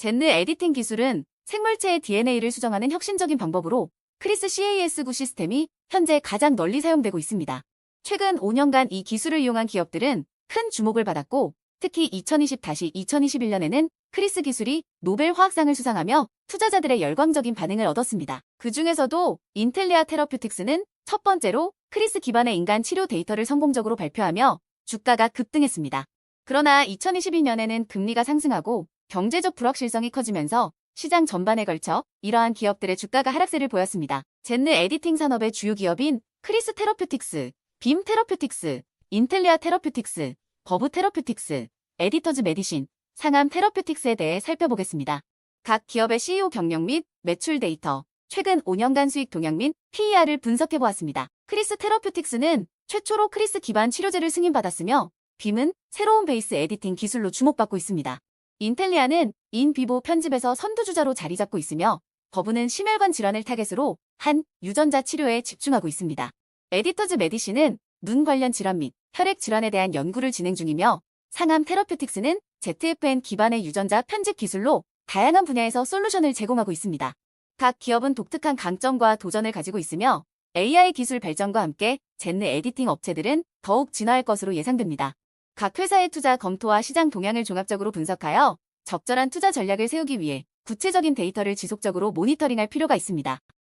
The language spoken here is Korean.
젠느 에디팅 기술은 생물체의 DNA를 수정하는 혁신적인 방법으로 크리스 CAS9 시스템이 현재 가장 널리 사용되고 있습니다. 최근 5년간 이 기술을 이용한 기업들은 큰 주목을 받았고 특히 2020-2021년에는 크리스 기술이 노벨 화학상을 수상하며 투자자들의 열광적인 반응을 얻었습니다. 그 중에서도 인텔리아 테러퓨틱스는 첫 번째로 크리스 기반의 인간 치료 데이터를 성공적으로 발표하며 주가가 급등했습니다. 그러나 2022년에는 금리가 상승하고 경제적 불확실성이 커지면서 시장 전반에 걸쳐 이러한 기업들의 주가가 하락세를 보였습니다. 젠느 에디팅 산업의 주요 기업인 크리스 테러퓨틱스, 빔 테러퓨틱스, 인텔리아 테러퓨틱스, 버브 테러퓨틱스, 에디터즈 메디신, 상암 테러퓨틱스에 대해 살펴보겠습니다. 각 기업의 CEO 경영 및 매출 데이터, 최근 5년간 수익 동향 및 PER을 분석해 보았습니다. 크리스 테러퓨틱스는 최초로 크리스 기반 치료제를 승인받았으며 빔은 새로운 베이스 에디팅 기술로 주목받고 있습니다. 인텔리아는 인비보 편집에서 선두주자로 자리 잡고 있으며 버브는 심혈관 질환을 타겟으로 한 유전자 치료에 집중하고 있습니다. 에디터즈 메디신은 눈 관련 질환 및 혈액 질환에 대한 연구를 진행 중이며 상암 테러퓨틱스는 ZFN 기반의 유전자 편집 기술로 다양한 분야에서 솔루션을 제공하고 있습니다. 각 기업은 독특한 강점과 도전을 가지고 있으며 AI 기술 발전과 함께 젠느 에디팅 업체들은 더욱 진화할 것으로 예상됩니다. 각 회사의 투자 검토와 시장 동향을 종합적으로 분석하여 적절한 투자 전략을 세우기 위해 구체적인 데이터를 지속적으로 모니터링할 필요가 있습니다.